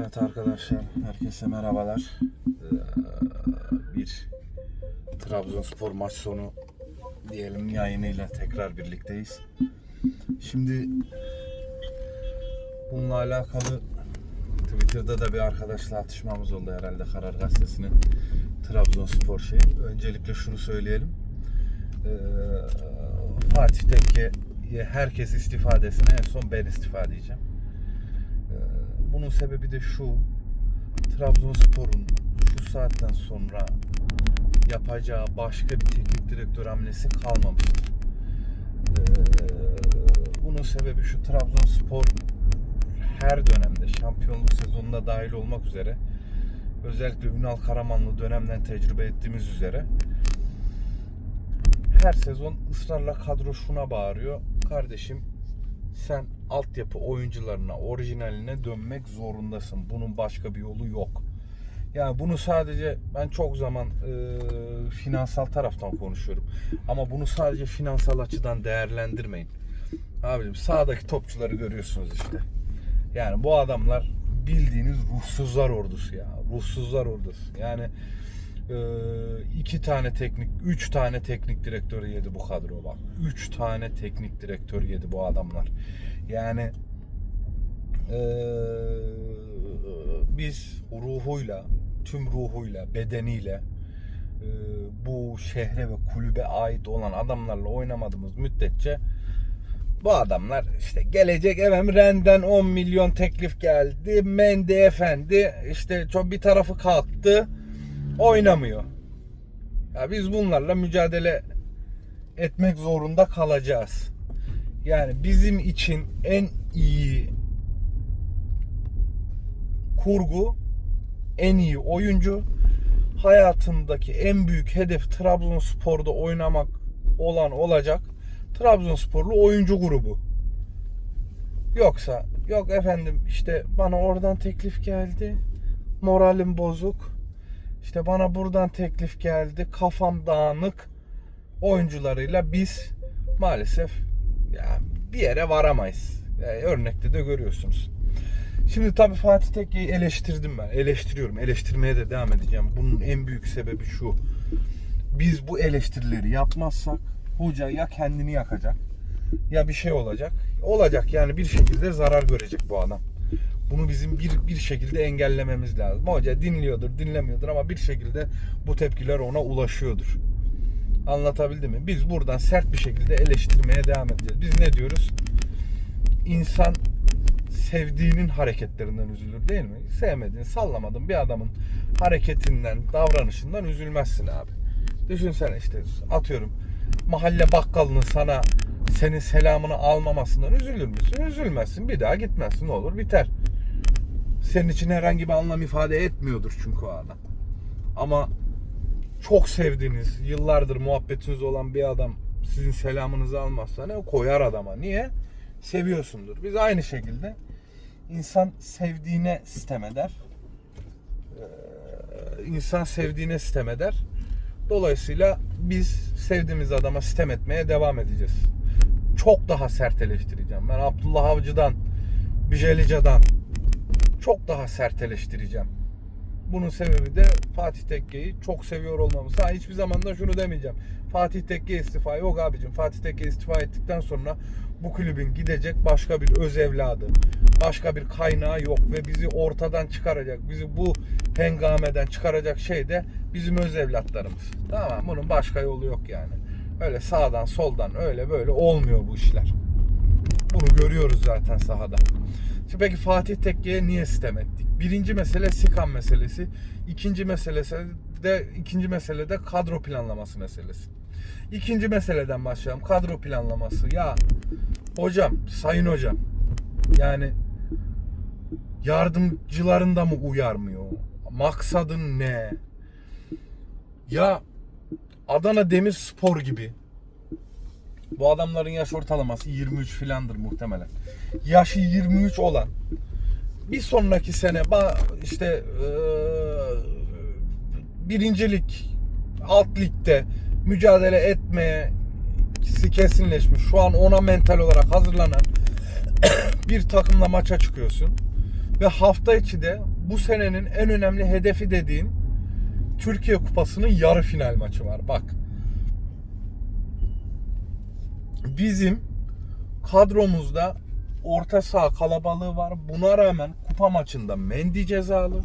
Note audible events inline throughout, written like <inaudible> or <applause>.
Evet arkadaşlar, herkese merhabalar. Ee, Bir Trabzonspor maç sonu diyelim yayınıyla tekrar birlikteyiz. Şimdi bununla alakalı Twitter'da da bir arkadaşla atışmamız oldu herhalde Karar Gazetesi'nin Trabzonspor şeyi. Öncelikle şunu söyleyelim. Ee, Fatih Tekke'ye herkes istifa desin en son ben istifa diyeceğim. Bunun sebebi de şu. Trabzonspor'un şu saatten sonra yapacağı başka bir teknik direktör hamlesi kalmamıştır. Ee, Bunun sebebi şu Trabzonspor her dönemde şampiyonluk sezonunda dahil olmak üzere özellikle Ünal Karamanlı dönemden tecrübe ettiğimiz üzere her sezon ısrarla kadro şuna bağırıyor. Kardeşim sen altyapı oyuncularına, orijinaline dönmek zorundasın. Bunun başka bir yolu yok. Yani bunu sadece ben çok zaman e, finansal taraftan konuşuyorum. Ama bunu sadece finansal açıdan değerlendirmeyin. Abicim sağdaki topçuları görüyorsunuz işte. Yani bu adamlar bildiğiniz ruhsuzlar ordusu ya. Ruhsuzlar ordusu. Yani iki tane teknik, üç tane teknik direktörü yedi bu kadro bak. Üç tane teknik direktör yedi bu adamlar. Yani e, biz ruhuyla, tüm ruhuyla, bedeniyle e, bu şehre ve kulübe ait olan adamlarla oynamadığımız müddetçe bu adamlar işte gelecek efendim Ren'den 10 milyon teklif geldi. Mendy efendi işte çok bir tarafı kalktı. Oynamıyor. Ya biz bunlarla mücadele etmek zorunda kalacağız. Yani bizim için en iyi kurgu, en iyi oyuncu, hayatındaki en büyük hedef Trabzonspor'da oynamak olan olacak. Trabzonsporlu oyuncu grubu. Yoksa yok efendim işte bana oradan teklif geldi. Moralim bozuk. İşte bana buradan teklif geldi. Kafam dağınık oyuncularıyla biz maalesef ya bir yere varamayız. Yani örnekte de görüyorsunuz. Şimdi tabii Fatih Tekke'yi eleştirdim ben. Eleştiriyorum. Eleştirmeye de devam edeceğim. Bunun en büyük sebebi şu. Biz bu eleştirileri yapmazsak hoca ya kendini yakacak ya bir şey olacak. Olacak yani bir şekilde zarar görecek bu adam. Bunu bizim bir bir şekilde engellememiz lazım. Hoca dinliyordur, dinlemiyordur ama bir şekilde bu tepkiler ona ulaşıyordur. Anlatabildim mi? Biz buradan sert bir şekilde eleştirmeye devam edeceğiz. Biz ne diyoruz? İnsan sevdiğinin hareketlerinden üzülür değil mi? Sevmediğin, sallamadığın bir adamın hareketinden, davranışından üzülmezsin abi. Düşünsene işte atıyorum mahalle bakkalının sana senin selamını almamasından üzülür müsün? Üzülmezsin. Bir daha gitmezsin. Ne olur biter. Senin için herhangi bir anlam ifade etmiyordur çünkü o adam. Ama çok sevdiğiniz, yıllardır muhabbetiniz olan bir adam sizin selamınızı almazsa ne koyar adama. Niye? Seviyorsundur. Biz aynı şekilde insan sevdiğine sitem eder. Ee, insan sevdiğine sitem eder. Dolayısıyla biz sevdiğimiz adama sitem etmeye devam edeceğiz. Çok daha sert eleştireceğim. Ben Abdullah Avcı'dan, Bijelica'dan çok daha sert eleştireceğim. Bunun sebebi de Fatih Tekke'yi çok seviyor olmamız. Ha hiçbir zaman da şunu demeyeceğim. Fatih Tekke istifa yok abicim. Fatih Tekke istifa ettikten sonra bu kulübün gidecek başka bir öz evladı, başka bir kaynağı yok ve bizi ortadan çıkaracak, bizi bu hengameden çıkaracak şey de bizim öz evlatlarımız. Tamam bunun başka yolu yok yani. Öyle sağdan soldan öyle böyle olmuyor bu işler. Bunu görüyoruz zaten sahada. Şimdi peki Fatih Tekke'ye niye sitem ettik? Birinci mesele Sikan meselesi. İkinci meselesi de ikinci mesele de kadro planlaması meselesi. İkinci meseleden başlayalım. Kadro planlaması. Ya hocam, sayın hocam. Yani yardımcıların da mı uyarmıyor? Maksadın ne? Ya Adana Demirspor gibi bu adamların yaş ortalaması 23 filandır muhtemelen. Yaşı 23 olan bir sonraki sene işte eee birincilik alt ligde mücadele etmeye kesinleşmiş. Şu an ona mental olarak hazırlanan <coughs> bir takımla maça çıkıyorsun. Ve hafta içi de bu senenin en önemli hedefi dediğin Türkiye Kupası'nın yarı final maçı var. Bak. Bizim kadromuzda orta saha kalabalığı var. Buna rağmen kupa maçında Mendy cezalı.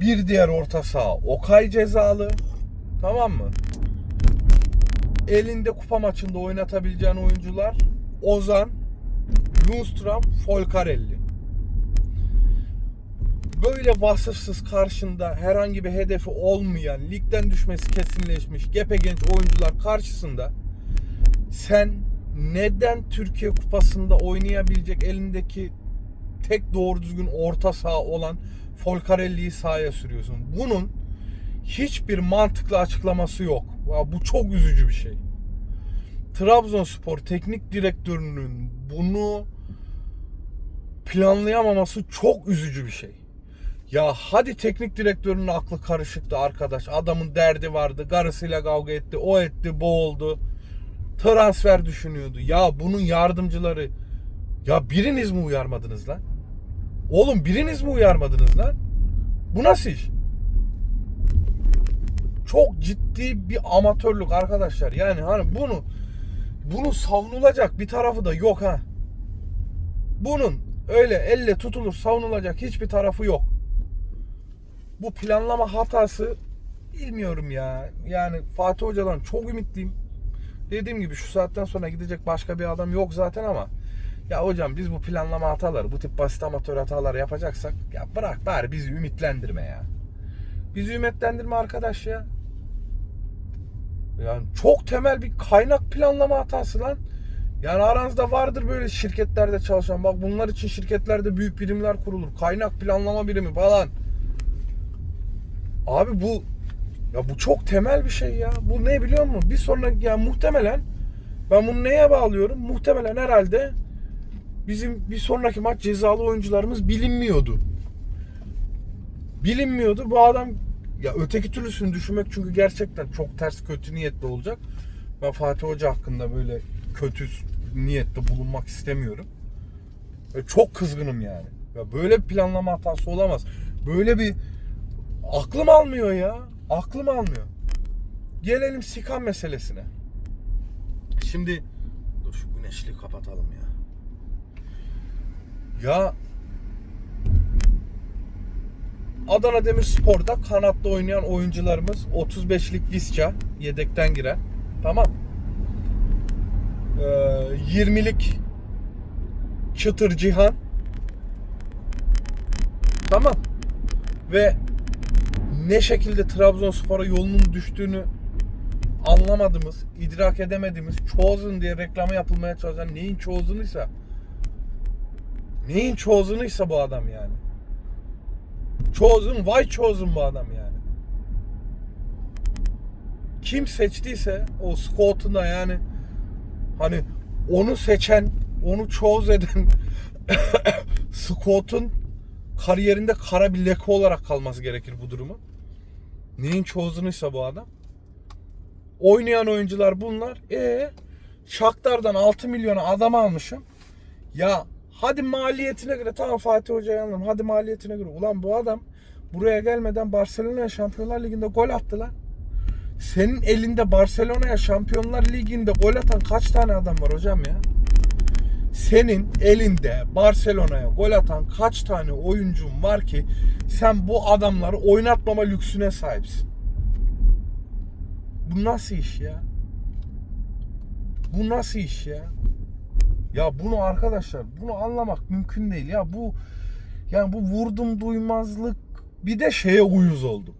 Bir diğer orta saha Okay cezalı. Tamam mı? Elinde kupa maçında oynatabileceğin oyuncular Ozan, Lundstram, Folcarelli. Böyle vasıfsız karşında herhangi bir hedefi olmayan, ligden düşmesi kesinleşmiş gepe genç oyuncular karşısında sen neden Türkiye Kupası'nda oynayabilecek elindeki tek doğru düzgün orta saha olan Folcarelli'yi sahaya sürüyorsun? Bunun hiçbir mantıklı açıklaması yok. Bu çok üzücü bir şey. Trabzonspor teknik direktörünün bunu planlayamaması çok üzücü bir şey. Ya hadi teknik direktörünün aklı karışıktı arkadaş. Adamın derdi vardı. Karısıyla kavga etti. O etti, bu oldu. Transfer düşünüyordu. Ya bunun yardımcıları ya biriniz mi uyarmadınız lan? Oğlum biriniz mi uyarmadınız lan? Bu nasıl iş? Çok ciddi bir amatörlük arkadaşlar. Yani hani bunu bunu savunulacak bir tarafı da yok ha. Bunun öyle elle tutulur savunulacak hiçbir tarafı yok. Bu planlama hatası bilmiyorum ya. Yani Fatih Hoca'dan çok ümitliyim. Dediğim gibi şu saatten sonra gidecek başka bir adam yok zaten ama ya hocam biz bu planlama hataları, bu tip basit amatör hataları yapacaksak ya bırak bari bizi ümitlendirme ya. Bizi ümitlendirme arkadaş ya. Yani çok temel bir kaynak planlama hatası lan. Yani aranızda vardır böyle şirketlerde çalışan. Bak bunlar için şirketlerde büyük birimler kurulur. Kaynak planlama birimi falan. Abi bu ya bu çok temel bir şey ya. Bu ne biliyor musun? Bir sonraki yani muhtemelen ben bunu neye bağlıyorum? Muhtemelen herhalde bizim bir sonraki maç cezalı oyuncularımız bilinmiyordu. Bilinmiyordu. Bu adam ya öteki türlüsünü düşünmek çünkü gerçekten çok ters kötü niyetli olacak. Ben Fatih Hoca hakkında böyle kötü niyette bulunmak istemiyorum. Ve çok kızgınım yani. Ya böyle bir planlama hatası olamaz. Böyle bir aklım almıyor ya. Aklım almıyor. Gelelim Sikan meselesine. Şimdi dur şu güneşliği kapatalım ya. Ya Adana Demirspor'da kanatta oynayan oyuncularımız 35'lik Visca yedekten giren. Tamam. Ee, 20'lik Çıtır Cihan. Tamam. Ve ne şekilde Trabzonspor'a yolunun düştüğünü anlamadığımız, idrak edemediğimiz Chosen diye reklamı yapılmaya çalışan neyin Chosen'ıysa neyin Chosen'ıysa bu adam yani. Chosen, why chosen bu adam yani. Kim seçtiyse o Scott'una yani hani onu seçen, onu choose eden <coughs> Scott'un kariyerinde kara bir leke olarak kalması gerekir bu durumu. Neyin chosen'ıysa bu adam. Oynayan oyuncular bunlar. E Shakhtar'dan 6 milyona adam almışım. Ya hadi maliyetine göre tamam Fatih Hoca'yı anladım. Hadi maliyetine göre. Ulan bu adam buraya gelmeden Barcelona'ya Şampiyonlar Ligi'nde gol attı lan. Senin elinde Barcelona'ya Şampiyonlar Ligi'nde gol atan kaç tane adam var hocam ya? Senin elinde Barcelona'ya gol atan kaç tane oyuncun var ki sen bu adamları oynatmama lüksüne sahipsin? Bu nasıl iş ya? Bu nasıl iş ya? Ya bunu arkadaşlar bunu anlamak mümkün değil ya bu yani bu vurdum duymazlık bir de şeye uyuz oldum.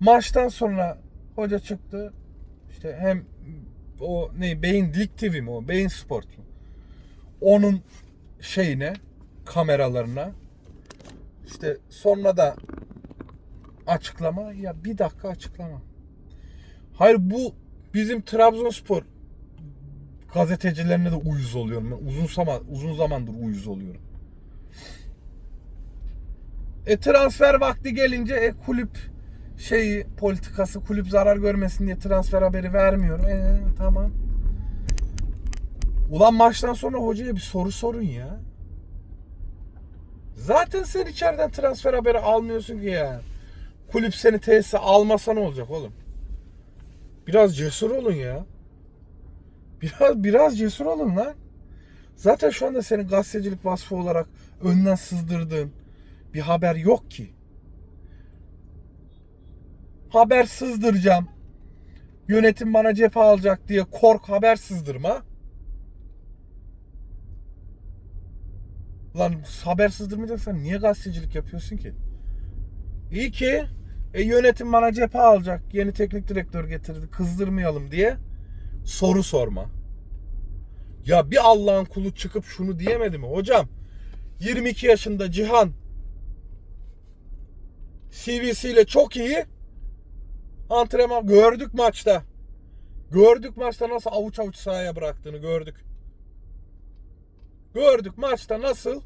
Maçtan sonra hoca çıktı. İşte hem o ne Beyin Lig TV mi o? Beyin Sport mu? Onun şeyine kameralarına işte sonra da açıklama ya bir dakika açıklama. Hayır bu bizim Trabzonspor gazetecilerine de uyuz oluyorum. Ben uzun zaman uzun zamandır uyuz oluyorum. E transfer vakti gelince e, kulüp şeyi politikası kulüp zarar görmesin diye transfer haberi vermiyor. E tamam. Ulan maçtan sonra hocaya bir soru sorun ya. Zaten sen içeriden transfer haberi almıyorsun ki ya. Kulüp seni tesise almasa ne olacak oğlum? Biraz cesur olun ya. Biraz biraz cesur olun lan. Zaten şu anda senin gazetecilik vasfı olarak önden sızdırdığın bir haber yok ki. Haber sızdıracağım. Yönetim bana cephe alacak diye kork haber sızdırma. Lan haber sızdırmayacaksan niye gazetecilik yapıyorsun ki? İyi ki e, yönetim bana cephe alacak. Yeni teknik direktör getirdi. Kızdırmayalım diye soru sorma. Ya bir Allah'ın kulu çıkıp şunu diyemedi mi? Hocam 22 yaşında Cihan CV'siyle çok iyi antrenman gördük maçta. Gördük maçta nasıl avuç avuç sahaya bıraktığını gördük. Gördük maçta nasıl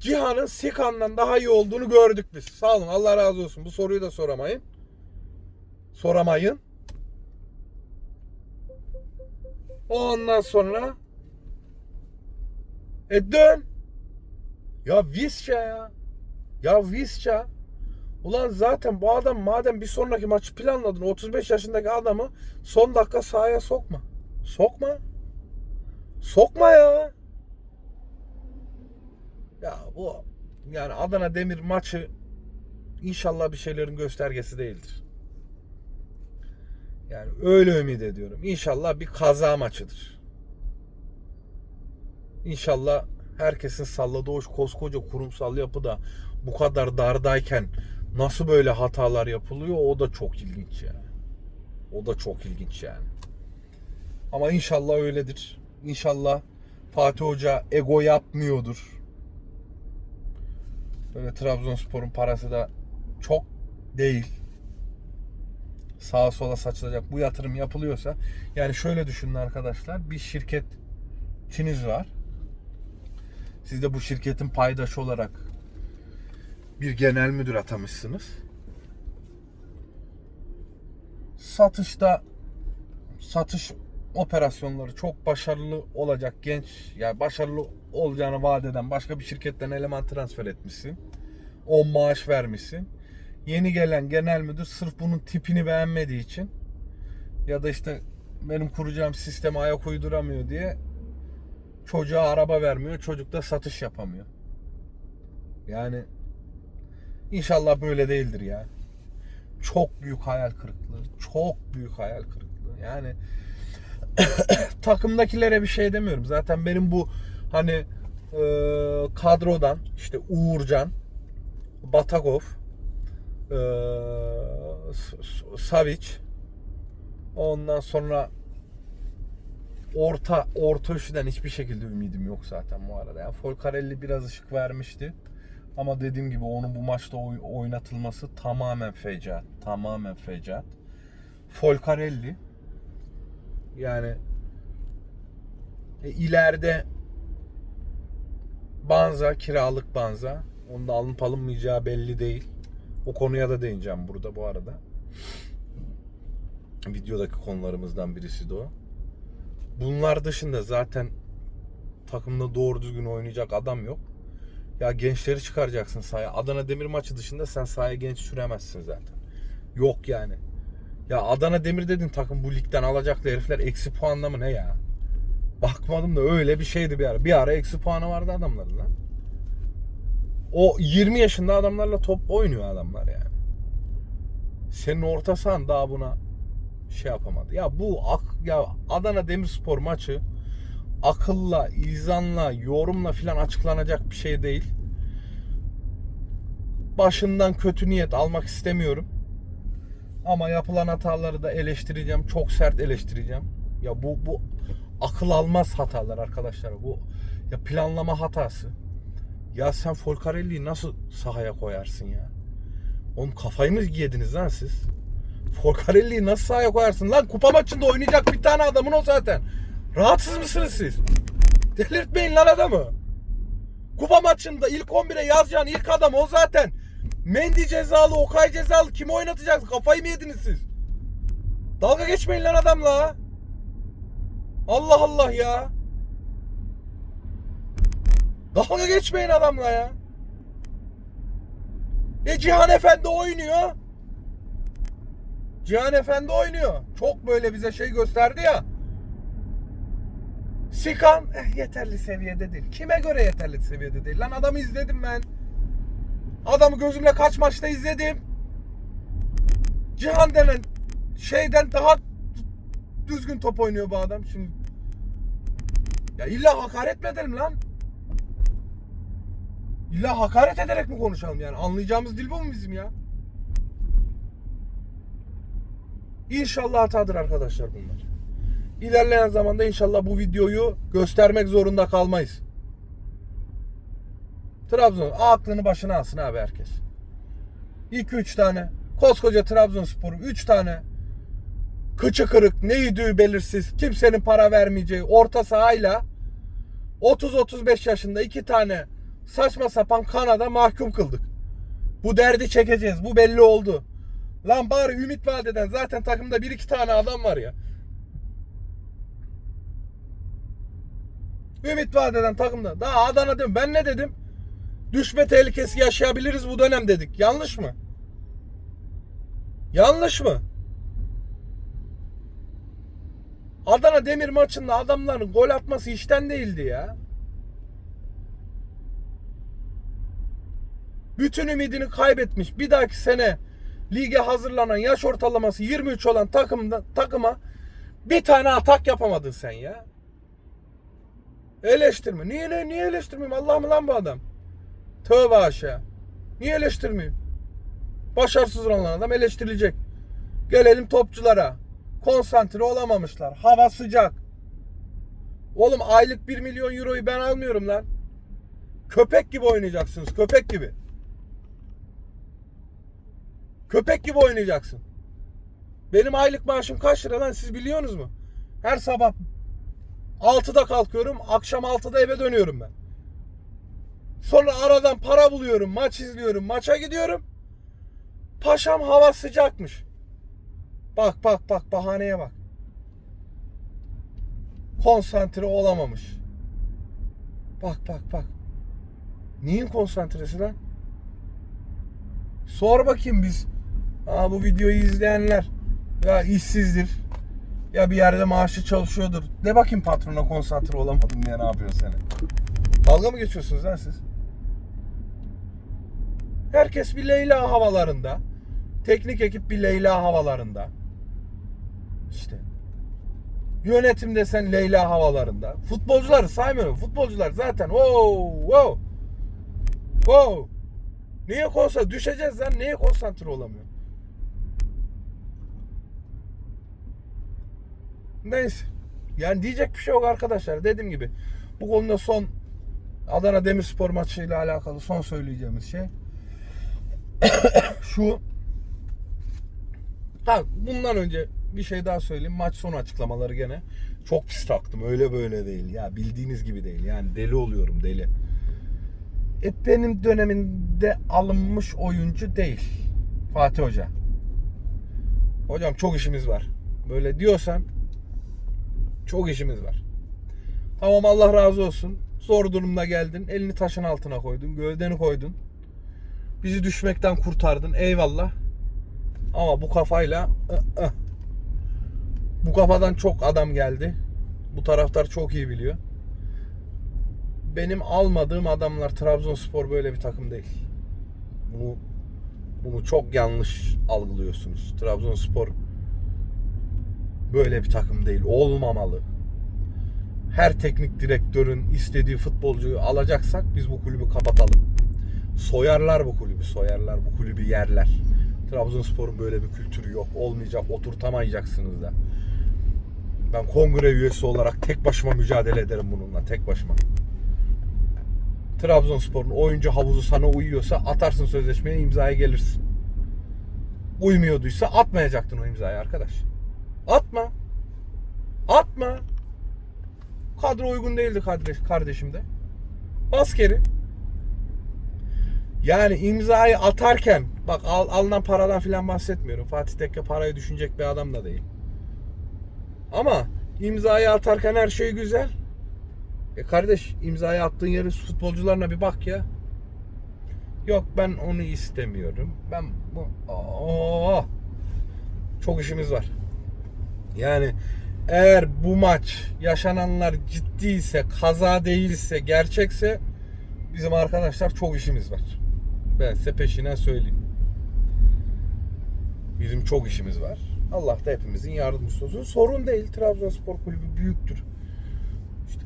Cihan'ın Sikan'dan daha iyi olduğunu gördük biz. Sağ olun Allah razı olsun. Bu soruyu da soramayın. Soramayın. Ondan sonra e dön. Ya Visca ya. Ya Visca. Ulan zaten bu adam madem bir sonraki maçı planladın 35 yaşındaki adamı son dakika sahaya sokma. Sokma. Sokma ya. Ya bu yani Adana Demir maçı inşallah bir şeylerin göstergesi değildir. Yani öyle ümit ediyorum. İnşallah bir kaza maçıdır. İnşallah herkesin salladığı o koskoca kurumsal yapıda bu kadar dardayken nasıl böyle hatalar yapılıyor o da çok ilginç yani. O da çok ilginç yani. Ama inşallah öyledir. İnşallah Fatih Hoca ego yapmıyordur. Böyle Trabzonspor'un parası da çok değil. Sağa sola saçılacak bu yatırım yapılıyorsa yani şöyle düşünün arkadaşlar bir şirketçiniz var. Siz de bu şirketin paydaşı olarak bir genel müdür atamışsınız. Satışta satış operasyonları çok başarılı olacak genç yani başarılı olacağını vaat eden başka bir şirketten eleman transfer etmişsin. 10 maaş vermişsin. Yeni gelen genel müdür sırf bunun tipini beğenmediği için ya da işte benim kuracağım sisteme ayak uyduramıyor diye çocuğa araba vermiyor. Çocuk da satış yapamıyor. Yani inşallah böyle değildir ya. Çok büyük hayal kırıklığı. Çok büyük hayal kırıklığı. Yani <coughs> takımdakilere bir şey demiyorum. Zaten benim bu hani e, kadrodan işte Uğurcan, Batagov, e, Savic, ondan sonra orta orta üçlüden hiçbir şekilde ümidim yok zaten bu arada. Yani Folcarelli biraz ışık vermişti. Ama dediğim gibi onun bu maçta oy- oynatılması tamamen fecaat. Tamamen fecaat. Folcarelli yani e, ileride Banza kiralık Banza. Onun da alınıp alınmayacağı belli değil. O konuya da değineceğim burada bu arada. Videodaki konularımızdan birisi de o. Bunlar dışında zaten takımda doğru düzgün oynayacak adam yok. Ya gençleri çıkaracaksın sahaya. Adana Demir maçı dışında sen sahaya genç süremezsin zaten. Yok yani. Ya Adana Demir dedin takım bu ligden alacaklı herifler eksi puanla mı ne ya? Bakmadım da öyle bir şeydi bir ara. Bir ara eksi puanı vardı adamların lan. O 20 yaşında adamlarla top oynuyor adamlar yani. Senin orta sahan daha buna şey yapamadı. Ya bu ya Adana Demirspor maçı akılla, izanla, yorumla filan açıklanacak bir şey değil. Başından kötü niyet almak istemiyorum. Ama yapılan hataları da eleştireceğim. Çok sert eleştireceğim. Ya bu bu akıl almaz hatalar arkadaşlar. Bu ya planlama hatası. Ya sen Folcarelli'yi nasıl sahaya koyarsın ya? Oğlum kafayı mı yediniz lan siz? Folcarelli'yi nasıl sahaya koyarsın lan? Kupa maçında oynayacak bir tane adamın o zaten. Rahatsız mısınız siz? Delirtmeyin lan adamı. Kupa maçında ilk 11'e yazacağın ilk adam o zaten. Mendy cezalı, Okay cezalı. Kimi oynatacaksın? Kafayı mı yediniz siz? Dalga geçmeyin lan adamla. Allah Allah ya. Dalga geçmeyin adamla ya. E Cihan Efendi oynuyor. Cihan Efendi oynuyor. Çok böyle bize şey gösterdi ya. Sikan eh, yeterli seviyede değil. Kime göre yeterli seviyede değil? Lan adamı izledim ben. Adamı gözümle kaç maçta izledim. Cihan denen şeyden daha düzgün top oynuyor bu adam şimdi. Ya illa hakaret mi edelim lan? İlla hakaret ederek mi konuşalım yani? Anlayacağımız dil bu mu bizim ya? İnşallah hatadır arkadaşlar bunlar. İlerleyen zamanda inşallah bu videoyu göstermek zorunda kalmayız. Trabzon aklını başına alsın abi herkes. 2-3 tane. Koskoca Trabzonspor'u 3 tane. Kıçı kırık, ne yediği belirsiz, kimsenin para vermeyeceği orta sahayla 30-35 yaşında iki tane saçma sapan Kanada mahkum kıldık. Bu derdi çekeceğiz. Bu belli oldu. Lan bari Ümit Vade'den zaten takımda bir iki tane adam var ya. Ümit Vade'den takımda. Daha Adana dedim. Ben ne dedim? Düşme tehlikesi yaşayabiliriz bu dönem dedik. Yanlış mı? Yanlış mı? Adana Demir maçında adamların gol atması işten değildi ya. Bütün ümidini kaybetmiş. Bir dahaki sene lige hazırlanan yaş ortalaması 23 olan takımda takıma bir tane atak yapamadın sen ya. Eleştirme. Niye niye eleştirmeyeyim? Allah mı lan bu adam? Tövbe aşağı. Niye eleştirmeyeyim? Başarısız olan adam eleştirilecek. Gelelim topçulara. Konsantre olamamışlar. Hava sıcak. Oğlum aylık 1 milyon euroyu ben almıyorum lan. Köpek gibi oynayacaksınız. Köpek gibi. Köpek gibi oynayacaksın. Benim aylık maaşım kaç lira lan siz biliyorsunuz mu? Her sabah 6'da kalkıyorum. Akşam 6'da eve dönüyorum ben. Sonra aradan para buluyorum. Maç izliyorum. Maça gidiyorum. Paşam hava sıcakmış. Bak bak bak bahaneye bak. Konsantre olamamış. Bak bak bak. Neyin konsantresi lan? Sor bakayım biz. Aa, bu videoyu izleyenler ya işsizdir. Ya bir yerde maaşı çalışıyordur. De bakayım patrona konsantre olamadım diye ne yapıyor seni. Dalga mı geçiyorsunuz lan siz? Herkes bir Leyla havalarında. Teknik ekip bir Leyla havalarında. İşte. Yönetim desen Leyla havalarında. Futbolcuları saymıyorum. Futbolcular zaten wow wow wow. Niye konsantre? Düşeceğiz lan. Niye konsantre olamıyor? Neyse. Yani diyecek bir şey yok arkadaşlar. Dediğim gibi bu konuda son Adana Demirspor maçıyla alakalı son söyleyeceğimiz şey <coughs> şu ha bundan önce bir şey daha söyleyeyim. Maç sonu açıklamaları gene çok pis taktım. Öyle böyle değil. Ya bildiğiniz gibi değil. Yani deli oluyorum deli. E benim döneminde alınmış oyuncu değil. Fatih Hoca. Hocam çok işimiz var. Böyle diyorsan çok işimiz var. Tamam Allah razı olsun. Zor durumda geldin. Elini taşın altına koydun. Gövdeni koydun. Bizi düşmekten kurtardın. Eyvallah. Ama bu kafayla bu kafadan çok adam geldi. Bu taraftar çok iyi biliyor. Benim almadığım adamlar Trabzonspor böyle bir takım değil. Bunu bunu çok yanlış algılıyorsunuz. Trabzonspor böyle bir takım değil. Olmamalı. Her teknik direktörün istediği futbolcuyu alacaksak biz bu kulübü kapatalım. Soyarlar bu kulübü, soyarlar bu kulübü yerler. Trabzonspor'un böyle bir kültürü yok. Olmayacak, oturtamayacaksınız da. Ben kongre üyesi olarak tek başıma mücadele ederim bununla, tek başıma. Trabzonspor'un oyuncu havuzu sana uyuyorsa atarsın sözleşmeye imzaya gelirsin. Uymuyorduysa atmayacaktın o imzayı arkadaş. Atma. Atma. Kadro uygun değildi kardeş, kardeşim de. Bas geri. Yani imzayı atarken bak al, alınan paradan filan bahsetmiyorum. Fatih Tekke parayı düşünecek bir adam da değil. Ama imzayı atarken her şey güzel. E kardeş imzayı attığın yerin futbolcularına bir bak ya. Yok ben onu istemiyorum. Ben bu Aa! çok işimiz var. Yani eğer bu maç yaşananlar ciddiyse, kaza değilse, gerçekse bizim arkadaşlar çok işimiz var. Ben size peşinden söyleyeyim. Bizim çok işimiz var. Allah da hepimizin yardımcısı olsun. Sorun değil. Trabzonspor kulübü büyüktür. İşte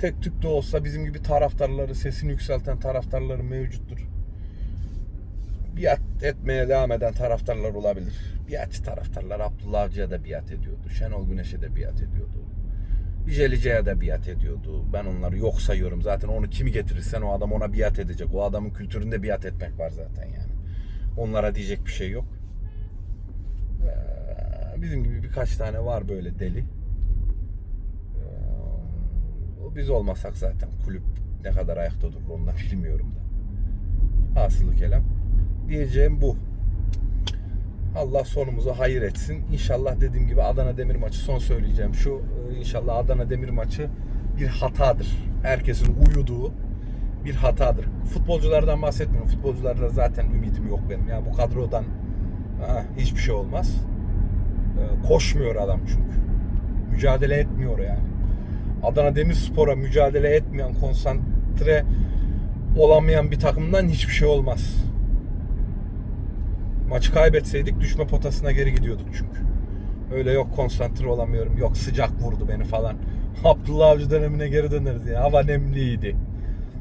tek tük de olsa bizim gibi taraftarları, sesini yükselten taraftarları mevcuttur. Biat etmeye devam eden taraftarlar olabilir. Biatçı taraftarlar Abdullah Avcı'ya da biat ediyordu. Şenol Güneş'e de biat ediyordu. Jelice'ye de biat ediyordu. Ben onları yok sayıyorum. Zaten onu kimi getirirsen o adam ona biat edecek. O adamın kültüründe biat etmek var zaten yani. Onlara diyecek bir şey yok. Ee, Bizim gibi birkaç tane var böyle deli. Ee, biz olmasak zaten kulüp ne kadar ayakta durur onu da <laughs> bilmiyorum da. Hasılı kelam. Diyeceğim bu. Allah sonumuzu hayır etsin. İnşallah dediğim gibi Adana Demir maçı son söyleyeceğim şu. e, İnşallah Adana Demir maçı bir hatadır. Herkesin uyuduğu bir hatadır. Futbolculardan bahsetmiyorum. Futbolcularda zaten ümidim yok benim. Ya bu kadrodan ha, hiçbir şey olmaz. Ee, koşmuyor adam çünkü. Mücadele etmiyor yani. Adana Demirspor'a mücadele etmeyen, konsantre olamayan bir takımdan hiçbir şey olmaz. Maçı kaybetseydik düşme potasına geri gidiyorduk çünkü. Öyle yok konsantre olamıyorum, yok sıcak vurdu beni falan. <laughs> Abdullah Avcı dönemine geri döneriz ya. Hava nemliydi.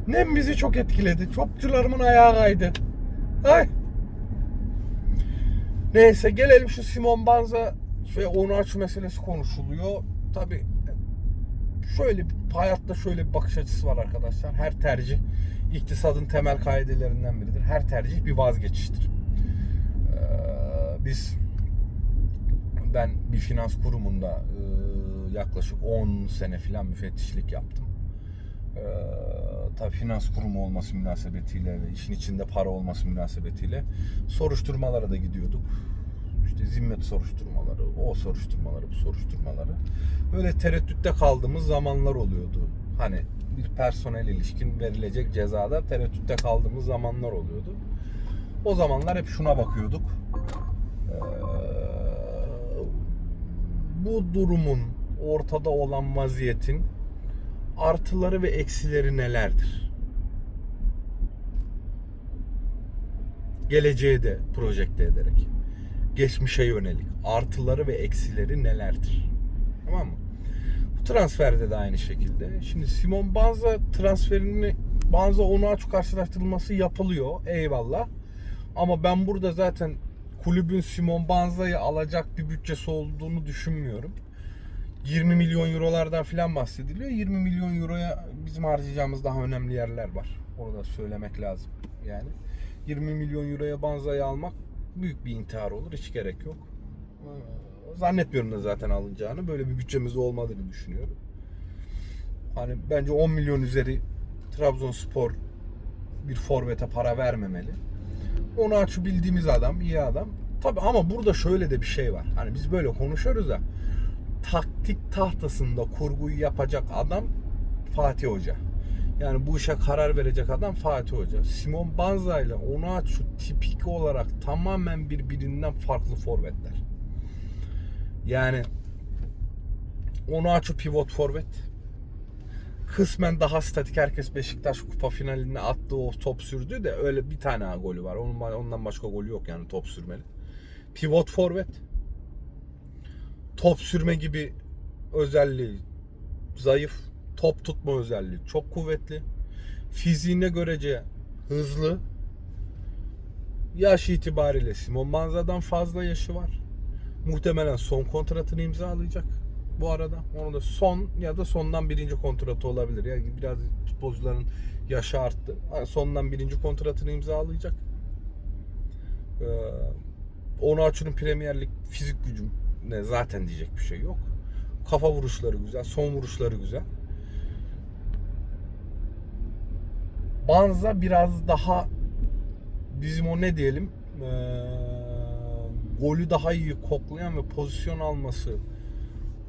Nem bizi çok etkiledi. Çokçularımın ayağı kaydı. Ay. Neyse gelelim şu Simon Banza ve Onuachu meselesi konuşuluyor. Tabi şöyle hayatta şöyle bir bakış açısı var arkadaşlar. Her tercih iktisadın temel kaidelerinden biridir. Her tercih bir vazgeçiştir. Biz ben bir finans kurumunda e, yaklaşık 10 sene filan müfettişlik yaptım. Ee, tabii finans kurumu olması münasebetiyle ve işin içinde para olması münasebetiyle soruşturmalara da gidiyorduk. İşte zimmet soruşturmaları, o soruşturmaları, bu soruşturmaları. Böyle tereddütte kaldığımız zamanlar oluyordu. Hani bir personel ilişkin verilecek cezada tereddütte kaldığımız zamanlar oluyordu. O zamanlar hep şuna bakıyorduk. Ee, bu durumun ortada olan vaziyetin artıları ve eksileri nelerdir? Geleceğe de projekte ederek. Geçmişe yönelik artıları ve eksileri nelerdir? Tamam mı? Bu transferde de aynı şekilde. Şimdi Simon Banza transferini Banza Onuachu karşılaştırılması yapılıyor. Eyvallah. Ama ben burada zaten kulübün Simon Banza'yı alacak bir bütçesi olduğunu düşünmüyorum. 20 milyon eurolardan filan bahsediliyor. 20 milyon euroya bizim harcayacağımız daha önemli yerler var. Orada söylemek lazım. Yani 20 milyon euroya Banza'yı almak büyük bir intihar olur. Hiç gerek yok. Ee, Zannetmiyorum da zaten alınacağını. Böyle bir bütçemiz olmadığını düşünüyorum. Hani bence 10 milyon üzeri Trabzonspor bir forvete para vermemeli. Onu açı bildiğimiz adam, iyi adam. Tabi ama burada şöyle de bir şey var. Hani biz böyle konuşuyoruz da taktik tahtasında kurguyu yapacak adam Fatih Hoca. Yani bu işe karar verecek adam Fatih Hoca. Simon Banza ile Onuachu tipik olarak tamamen birbirinden farklı forvetler. Yani Onuachu pivot forvet. Kısmen daha statik. Herkes Beşiktaş kupa finaline attığı o top sürdü de öyle bir tane golü var. Onun, ondan başka golü yok yani top sürmeli. Pivot forvet. Top sürme gibi özelliği zayıf. Top tutma özelliği çok kuvvetli. Fiziğine görece hızlı. Yaş itibariyle Simon Banza'dan fazla yaşı var. Muhtemelen son kontratını imzalayacak bu arada. Onu da son ya da sondan birinci kontratı olabilir. Yani biraz futbolcuların yaşı arttı. Sondan birinci kontratını imzalayacak. Ee, Onuachu'nun Premier Lig fizik gücü ne zaten diyecek bir şey yok. Kafa vuruşları güzel, son vuruşları güzel. Banza biraz daha bizim o ne diyelim ee, golü daha iyi koklayan ve pozisyon alması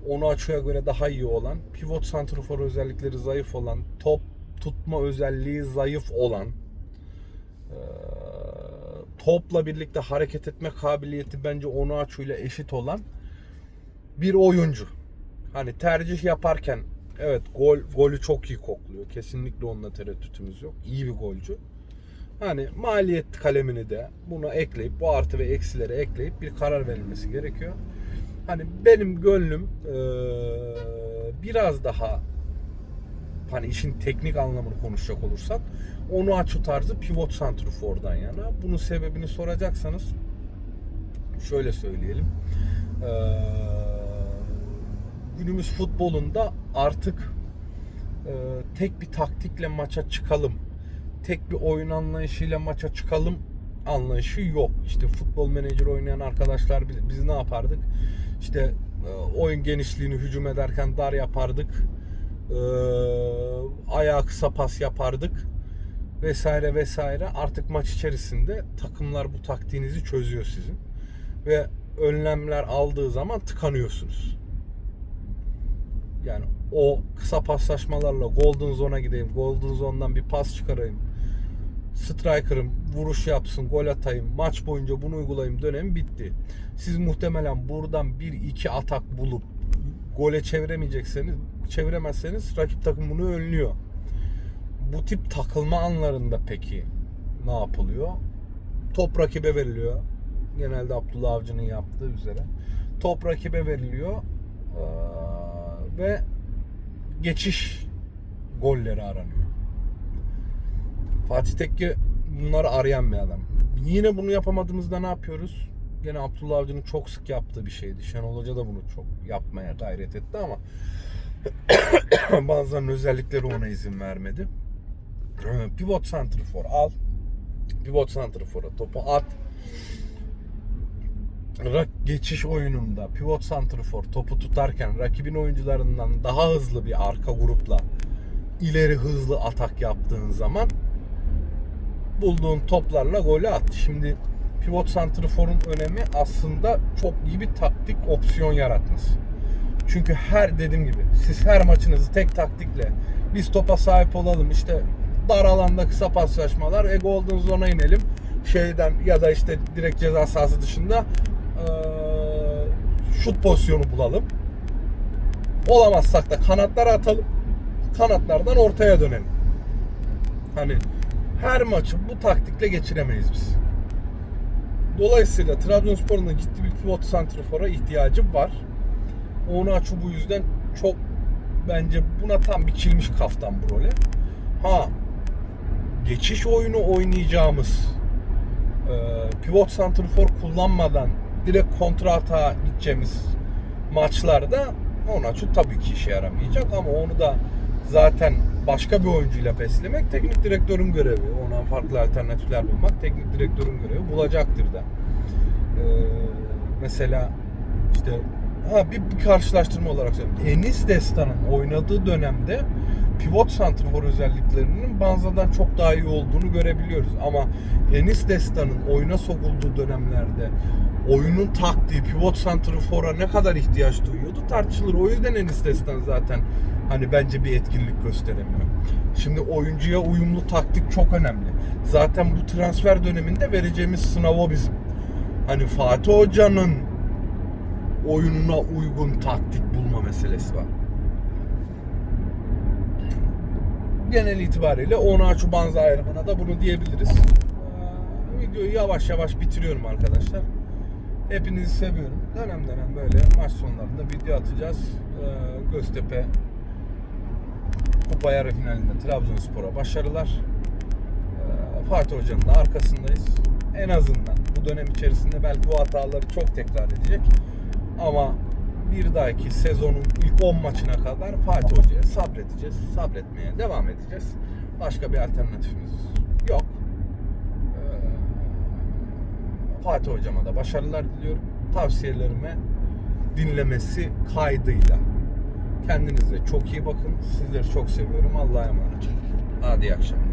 onu açıya göre daha iyi olan, pivot santrafor özellikleri zayıf olan, top tutma özelliği zayıf olan topla birlikte hareket etme kabiliyeti bence Onuachu ile eşit olan bir oyuncu. Hani tercih yaparken evet gol golü çok iyi kokluyor. Kesinlikle onunla tereddütümüz yok. İyi bir golcü. Hani maliyet kalemini de buna ekleyip bu artı ve eksileri ekleyip bir karar verilmesi gerekiyor. Hani benim gönlüm eee, biraz daha hani işin teknik anlamını konuşacak olursak onu açı tarzı pivot santrfordan yana. Bunun sebebini soracaksanız şöyle söyleyelim. Eee, günümüz futbolunda artık eee, tek bir taktikle maça çıkalım. Tek bir oyun anlayışıyla maça çıkalım anlayışı yok. İşte futbol menajer oynayan arkadaşlar bilir. Biz ne yapardık? İşte e, oyun genişliğini hücum ederken dar yapardık. E, ayağı kısa pas yapardık. Vesaire vesaire. Artık maç içerisinde takımlar bu taktiğinizi çözüyor sizin. Ve önlemler aldığı zaman tıkanıyorsunuz. Yani o kısa paslaşmalarla golden zone'a gideyim, golden zone'dan bir pas çıkarayım. Striker'ım vuruş yapsın, gol atayım, maç boyunca bunu uygulayayım dönemi bitti. Siz muhtemelen buradan bir iki atak bulup gole çeviremeyecekseniz, çeviremezseniz rakip takım bunu önlüyor. Bu tip takılma anlarında peki ne yapılıyor? Top rakibe veriliyor. Genelde Abdullah Avcı'nın yaptığı üzere. Top rakibe veriliyor. Ee, ve geçiş golleri aranıyor. Fatih Tekke bunları arayan bir adam. Yine bunu yapamadığımızda ne yapıyoruz? Gene Abdullah Avcı'nın çok sık yaptığı bir şeydi. Şenol Hoca da bunu çok yapmaya gayret etti ama <coughs> bazılarının özellikleri ona izin vermedi. Ee, Pivot santrfor al. Pivot santrfora topu at. Rak geçiş oyununda pivot santrfor topu tutarken rakibin oyuncularından daha hızlı bir arka grupla ileri hızlı atak yaptığın zaman bulduğun toplarla golü at. Şimdi pivot santrforun önemi aslında çok iyi bir taktik opsiyon yaratması. Çünkü her dediğim gibi siz her maçınızı tek taktikle biz topa sahip olalım işte dar alanda kısa paslaşmalar e golden zone'a inelim şeyden ya da işte direkt ceza sahası dışında eee, şut pozisyonu bulalım. Olamazsak da kanatlara atalım. Kanatlardan ortaya dönelim. Hani her maçı bu taktikle geçiremeyiz biz. Dolayısıyla Trabzonspor'un da ciddi bir pivot santrafora ihtiyacı var. Onu açı bu yüzden çok bence buna tam biçilmiş kaftan bu role. Ha geçiş oyunu oynayacağımız e, pivot santrafor kullanmadan direkt kontra atağa gideceğimiz maçlarda Onaçu tabii ki işe yaramayacak ama onu da zaten başka bir oyuncuyla beslemek teknik direktörün görevi. Ona farklı alternatifler bulmak teknik direktörün görevi. Bulacaktır da. Ee, mesela işte ha bir, bir karşılaştırma olarak söyleyeyim. Enis Destan'ın oynadığı dönemde pivot santrfor özelliklerinin Banza'dan çok daha iyi olduğunu görebiliyoruz. Ama Enis Destan'ın oyuna sokulduğu dönemlerde oyunun taktiği pivot santrfora ne kadar ihtiyaç duyuyordu tartışılır. O yüzden Enis Destan zaten hani bence bir etkinlik gösteremiyor. Şimdi oyuncuya uyumlu taktik çok önemli. Zaten bu transfer döneminde vereceğimiz sınav o bizim. Hani Fatih Hoca'nın oyununa uygun taktik bulma meselesi var. Genel itibariyle Onaçu Banza ayrımına da bunu diyebiliriz. Ee, videoyu yavaş yavaş bitiriyorum arkadaşlar. Hepinizi seviyorum. Dönem dönem böyle maç sonlarında video atacağız. Ee, Göztepe Kupa yarı finalinde Trabzonspor'a başarılar. Ee, Fatih Hoca'nın da arkasındayız. En azından bu dönem içerisinde belki bu hataları çok tekrar edecek. Ama bir dahaki sezonun ilk 10 maçına kadar Fatih Hoca'ya sabredeceğiz. Sabretmeye devam edeceğiz. Başka bir alternatifimiz yok. Ee, Fatih Hocama da başarılar diliyorum. Tavsiyelerimi dinlemesi kaydıyla. Kendinize çok iyi bakın. Sizleri çok seviyorum. Allah'a emanet olun. Hadi iyi akşamlar.